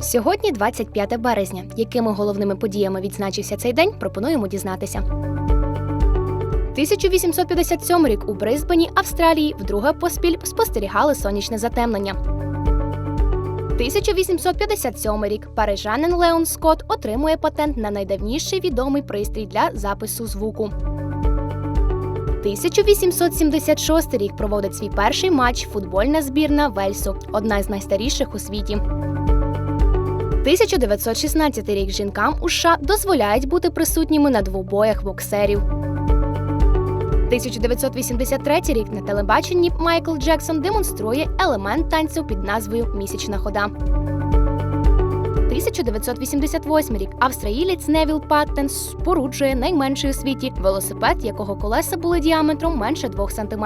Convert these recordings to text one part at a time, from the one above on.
Сьогодні 25 березня. Якими головними подіями відзначився цей день, пропонуємо дізнатися. 1857 рік у Брисбені, Австралії, вдруге поспіль спостерігали сонячне затемнення. 1857 рік парижанин Леон Скотт отримує патент на найдавніший відомий пристрій для запису звуку. 1876 рік проводить свій перший матч футбольна збірна Вельсу, одна з найстаріших у світі. 1916 рік жінкам у США дозволяють бути присутніми на двобоях боксерів. 1983 рік на телебаченні Майкл Джексон демонструє елемент танцю під назвою Місячна хода. 1988 рік австралієць Невіл Паттенс споруджує найменший у світі велосипед, якого колеса були діаметром менше 2 см.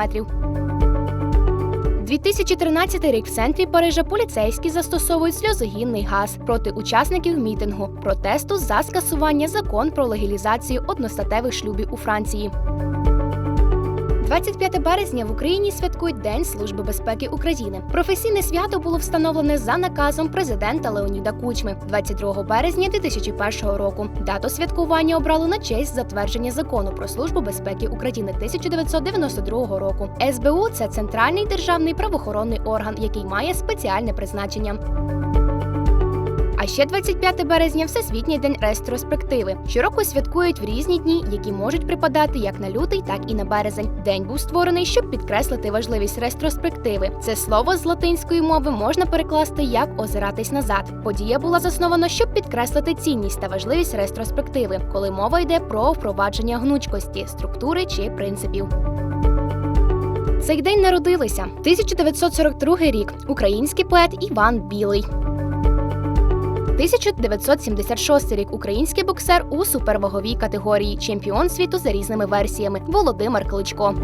2013 рік в центрі Парижа поліцейські застосовують сльозогінний газ проти учасників мітингу протесту за скасування закон про легалізацію одностатевих шлюбів у Франції. 25 березня в Україні святкують День Служби безпеки України. Професійне свято було встановлене за наказом президента Леоніда Кучми 22 березня 2001 року. Дату святкування обрали на честь затвердження закону про службу безпеки України 1992 року. СБУ це центральний державний правоохоронний орган, який має спеціальне призначення. А ще 25 березня Всесвітній день ретроспективи. Щороку святкують в різні дні, які можуть припадати як на лютий, так і на березень. День був створений, щоб підкреслити важливість ретроспективи. Це слово з латинської мови можна перекласти як озиратись назад. Подія була заснована, щоб підкреслити цінність та важливість ретроспективи, коли мова йде про впровадження гнучкості, структури чи принципів. Цей день народилися 1942 рік. Український поет Іван Білий. 1976 рік український боксер у суперваговій категорії, чемпіон світу за різними версіями Володимир Кличко.